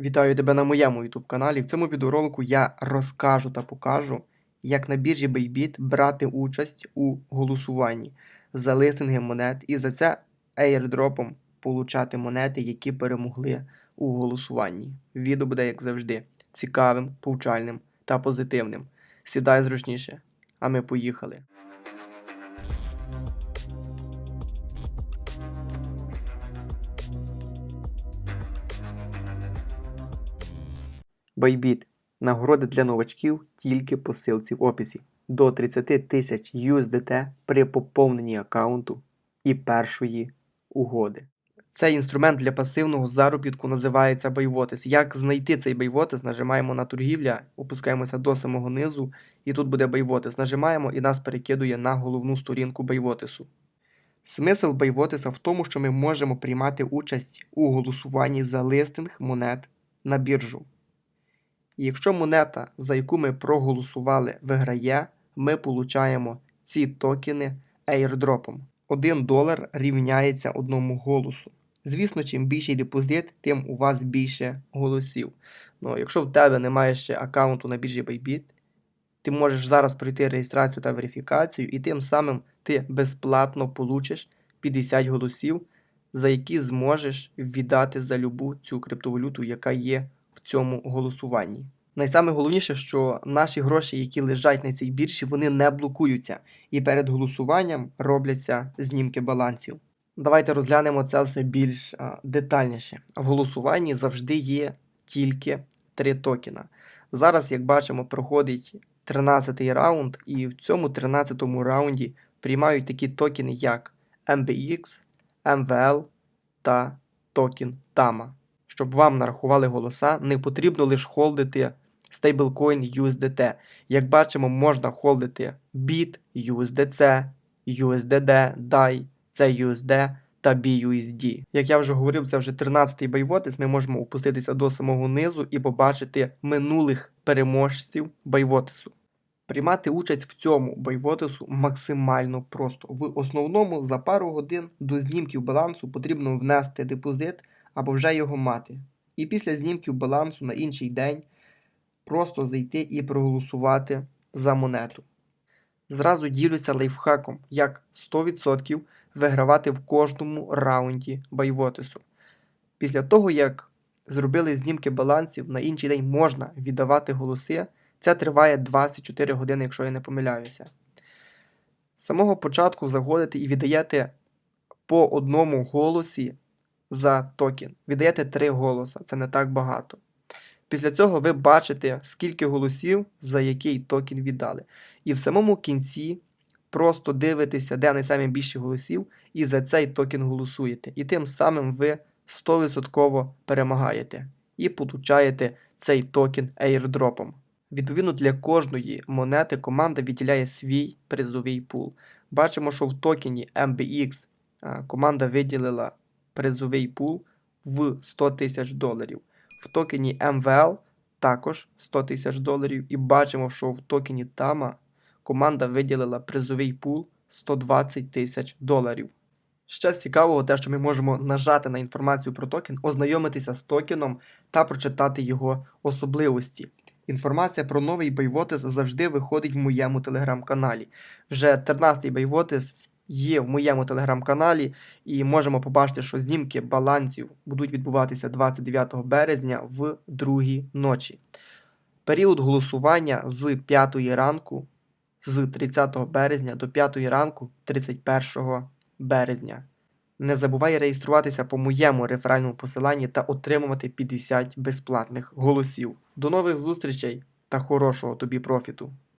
Вітаю тебе на моєму YouTube каналі. В цьому відеоролику я розкажу та покажу, як на біржі Bybit брати участь у голосуванні за листинги монет і за це airdropом получати монети, які перемогли у голосуванні. Відео буде, як завжди, цікавим, повчальним та позитивним. Сідай зручніше, а ми поїхали. Bybit. Нагороди для новачків тільки по ссылці в описі. До 30 тисяч USDT при поповненні аккаунту і першої угоди. Цей інструмент для пасивного заробітку називається Bayvotis. Як знайти цей Bayvotis? Нажимаємо на торгівля, опускаємося до самого низу, і тут буде Bayvotis. Нажимаємо і нас перекидує на головну сторінку Bayvotis. Смисл Bayvotis в тому, що ми можемо приймати участь у голосуванні за листинг монет на біржу. Якщо монета, за яку ми проголосували, виграє, ми получаємо ці токени airdropом. 1 долар рівняється одному голосу. Звісно, чим більший депозит, тим у вас більше голосів. Ну, якщо в тебе немає ще аккаунту на біржі Bybit, ти можеш зараз пройти реєстрацію та верифікацію, і тим самим ти безплатно получиш 50 голосів, за які зможеш віддати за любу цю криптовалюту, яка є в цьому голосуванні. Найсаме головніше, що наші гроші, які лежать на цій біржі, вони не блокуються і перед голосуванням робляться знімки балансів. Давайте розглянемо це все більш детальніше. В голосуванні завжди є тільки три токена. Зараз, як бачимо, проходить 13-й раунд, і в цьому 13-му раунді приймають такі токени, як MBX, MVL та токен TAMA. Щоб вам нарахували голоса, не потрібно лише холдити стейблкоін USDT. Як бачимо, можна холдити BIT, USDC, USDD, DAI, CUSD та BUSD. Як я вже говорив, це вже 13-й байвотис. Ми можемо опуститися до самого низу і побачити минулих переможців байвотису. Приймати участь в цьому байвотису максимально просто. В основному за пару годин до знімків балансу потрібно внести депозит або вже його мати. І після знімків балансу на інший день просто зайти і проголосувати за монету. Зразу ділюся лайфхаком, як 100% вигравати в кожному раунді байвотису. Після того, як зробили знімки балансів, на інший день можна віддавати голоси. Це триває 24 години, якщо я не помиляюся. З самого початку заходите і віддаєте по одному голосі за токен. Віддаєте 3 голоса, це не так багато. Після цього ви бачите, скільки голосів за який токен віддали. І в самому кінці просто дивитеся, де найбільше голосів, і за цей токен голосуєте. І тим самим ви 100% перемагаєте і получаєте цей токен airdropом. Відповідно, для кожної монети команда відділяє свій призовий пул. Бачимо, що в токені MBX команда виділила призовий пул в 100 тисяч доларів. В токені MVL також 100 тисяч доларів. І бачимо, що в токені TAMA команда виділила призовий пул 120 тисяч доларів. Ще з цікавого, те, що ми можемо нажати на інформацію про токен, ознайомитися з токеном та прочитати його особливості. Інформація про новий Байвотис завжди виходить в моєму телеграм-каналі. Вже 13-й Байвотис є в моєму телеграм-каналі, і можемо побачити, що знімки балансів будуть відбуватися 29 березня в другій ночі. Період голосування з 5 ранку, з 30 березня до 5 ранку 31 березня. Не забувай реєструватися по моєму реферальному посиланні та отримувати 50 безплатних голосів. До нових зустрічей та хорошого тобі профіту!